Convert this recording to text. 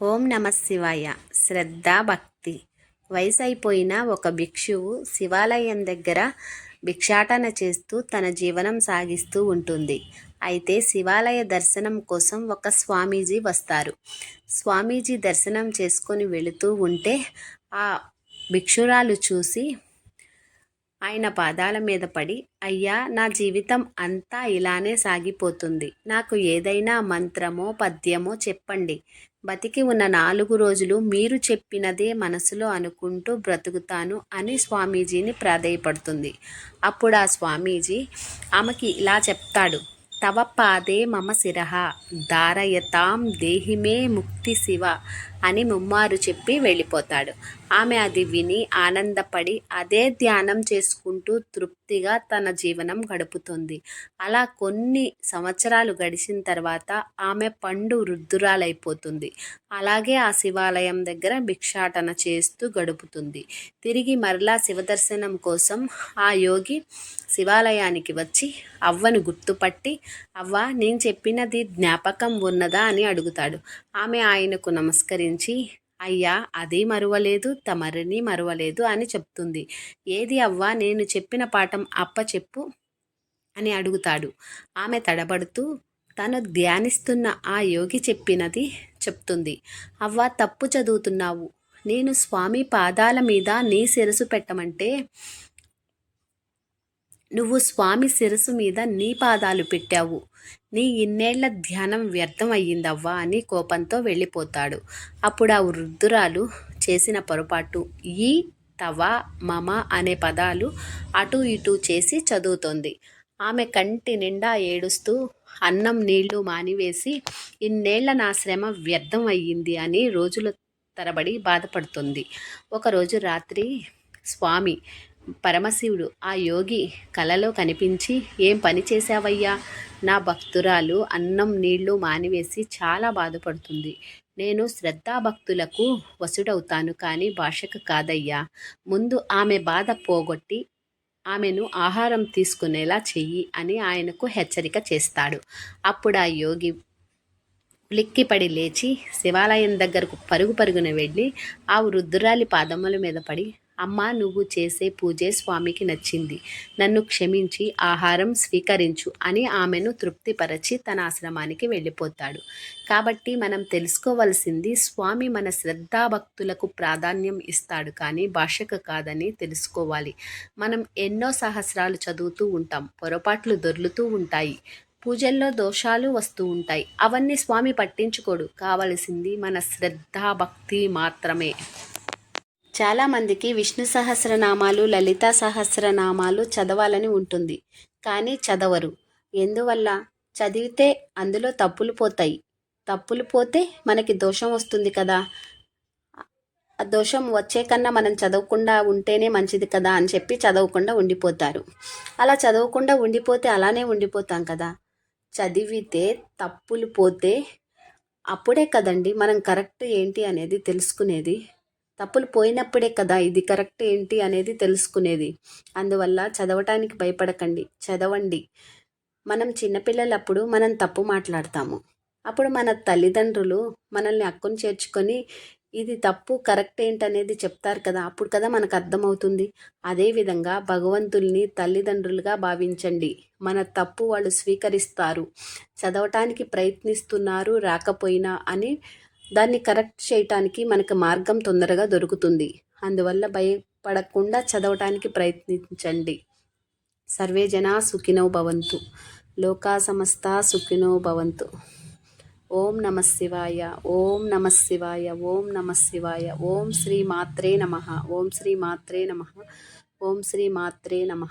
ఓం నమ శివాయ. శ్రద్ధ భక్తి. వయసు అయిపోయిన ఒక భిక్షువు శివాలయం దగ్గర భిక్షాటన చేస్తూ తన జీవనం సాగిస్తూ ఉంటుంది. అయితే శివాలయ దర్శనం కోసం ఒక స్వామీజీ వస్తారు. స్వామీజీ దర్శనం చేసుకొని వెళుతూ ఉంటే ఆ భిక్షురాలు చూసి ఆయన పాదాల మీద పడి అయ్యా నా జీవితం అంతా ఇలానే సాగిపోతుంది. నాకు ఏదైనా మంత్రమో పద్యమో చెప్పండి. బతికి ఉన్న నాలుగు రోజులు మీరు చెప్పినదే మనసులో అనుకుంటూ బ్రతుకుతాను అని స్వామీజీని ప్రాధేయపడుతుంది. అప్పుడు ఆ స్వామీజీ ఆమెకి ఇలా చెప్తాడు. తవ పాదే మమ శిర ధారయతాం దేహిమే ముక్తి శివ. అని ముమ్మారు చెప్పి వెళ్ళిపోతాడు. ఆమె అది విని ఆనందపడి అదే ధ్యానం చేసుకుంటూ తృప్తిగా తన జీవనం గడుపుతుంది. అలా కొన్ని సంవత్సరాలు గడిచిన తర్వాత ఆమె పండు వృద్ధురాలైపోతుంది. అలాగే ఆ శివాలయం దగ్గర భిక్షాటన చేస్తూ గడుపుతుంది. తిరిగి మరలా శివదర్శనం కోసం ఆ యోగి శివాలయానికి వచ్చి అవ్వను గుర్తుపట్టి అవ్వ నేను చెప్పినది జ్ఞాపకం ఉన్నదా? అని అడుగుతాడు. ఆమె ఆయనకు నమస్కరించి అయ్యా అది మరువలేదు తమరిని మరువలేదు అని చెప్తుంది. ఏది అవ్వ నేను చెప్పిన పాఠం అప్ప చెప్పు అని అడుగుతాడు. ఆమె తడబడుతూ తను ధ్యానిస్తున్న ఆ యోగి చెప్పినది చెప్తుంది. అవ్వ తప్పు చదువుతున్నావు. నేను స్వామి పాదాల మీద నీ శిరసు పెట్టమంటే నువ్వు స్వామి శిరసు మీద నీ పాదాలు పెట్టావు. నీ ఇన్నేళ్ళ ధ్యానం వ్యర్థం అయ్యిందవ్వా అని కోపంతో వెళ్ళిపోతాడు. అప్పుడు ఆ వృద్ధురాలు చేసిన పొరపాటు ఈ తవ మమ అనే పదాలు అటు ఇటు చేసి చదువుతోంది. ఆమె కంటి నిండా ఏడుస్తూ అన్నం నీళ్ళు మానివేసి ఇన్నేళ్ళ నా శ్రమ వ్యర్థం అయ్యింది అని రోజుల తరబడి బాధపడుతుంది. ఒకరోజు రాత్రి స్వామి పరమశివుడు ఆ యోగి కలలో కనిపించి ఏం పని చేశావయ్యా? నా భక్తురాలు అన్నం నీళ్ళు మానివేసి చాలా బాధపడుతుంది. నేను శ్రద్ధాభక్తులకు వసుడవుతాను కానీ భాషకు కాదయ్యా. ముందు ఆమె బాధ పోగొట్టి ఆమెను ఆహారం తీసుకునేలా చెయ్యి అని ఆయనకు హెచ్చరిక చేస్తాడు. అప్పుడు ఆ యోగి ఉలిక్కిపడి లేచి శివాలయం దగ్గరకు పరుగు పరుగున వెళ్ళి ఆ వృద్ధురాలి పాదముల మీద పడి అమ్మా నువ్వు చేసే పూజే స్వామికి నచ్చింది. నన్ను క్షమించి ఆహారం స్వీకరించు అని ఆమెను తృప్తిపరచి తన ఆశ్రమానికి వెళ్ళిపోతాడు. కాబట్టి మనం తెలుసుకోవలసింది స్వామి మన శ్రద్ధాభక్తులకు ప్రాధాన్యం ఇస్తాడు కానీ భాషకు కాదని తెలుసుకోవాలి. మనం ఎన్నో సహస్రాలు చదువుతూ ఉంటాం పొరపాట్లు దొర్లుతూ ఉంటాయి పూజల్లో దోషాలు వస్తూ ఉంటాయి. అవన్నీ స్వామి పట్టించుకోడు. కావలసింది మన శ్రద్ధాభక్తి మాత్రమే. చాలామందికి విష్ణు సహస్రనామాలు లలిత సహస్రనామాలు చదవాలని ఉంటుంది. కానీ చదవరు. ఎందువల్ల? చదివితే అందులో తప్పులు పోతాయి. తప్పులు పోతే మనకి దోషం వస్తుంది కదా. ఆ దోషం వచ్చే కన్నా మనం చదవకుండా ఉంటేనే మంచిది కదా అని చెప్పి చదవకుండా ఉండిపోతారు. అలా చదవకుండా ఉండిపోతే అలానే ఉండిపోతాం కదా. చదివితే తప్పులు పోతే అప్పుడే కదండి మనం కరెక్ట్ ఏంటి అనేది తెలుసుకునేది. తప్పులు పోయినప్పుడే కదా ఇది కరెక్ట్ ఏంటి అనేది తెలుసుకునేది. అందువల్ల చదవటానికి భయపడకండి. చదవండి. మనం చిన్నపిల్లలప్పుడు మనం తప్పు మాట్లాడతాము. అప్పుడు మన తల్లిదండ్రులు మనల్ని అక్కును చేర్చుకొని ఇది తప్పు కరెక్ట్ ఏంటనేది చెప్తారు కదా. అప్పుడు కదా మనకు అర్థమవుతుంది. అదేవిధంగా భగవంతుల్ని తల్లిదండ్రులుగా భావించండి. మన తప్పు వాళ్ళు స్వీకరిస్తారు. చదవటానికి ప్రయత్నిస్తున్నారు రాకపోయినా అని దాన్ని కరెక్ట్ చేయటానికి మనకు మార్గం తొందరగా దొరుకుతుంది. అందువల్ల భయపడకుండా చదవటానికి ప్రయత్నించండి. సర్వే జనా సుఖినో భవంతు. లోకా సమస్త సుఖినో భవంతు. ఓం నమ శివాయ ఓం నమ శివాయ ఓం నమ శివాయ ఓం శ్రీ మాత్రే నమ ఓం శ్రీ మాత్రే నమ ఓం శ్రీ మాత్రే నమ.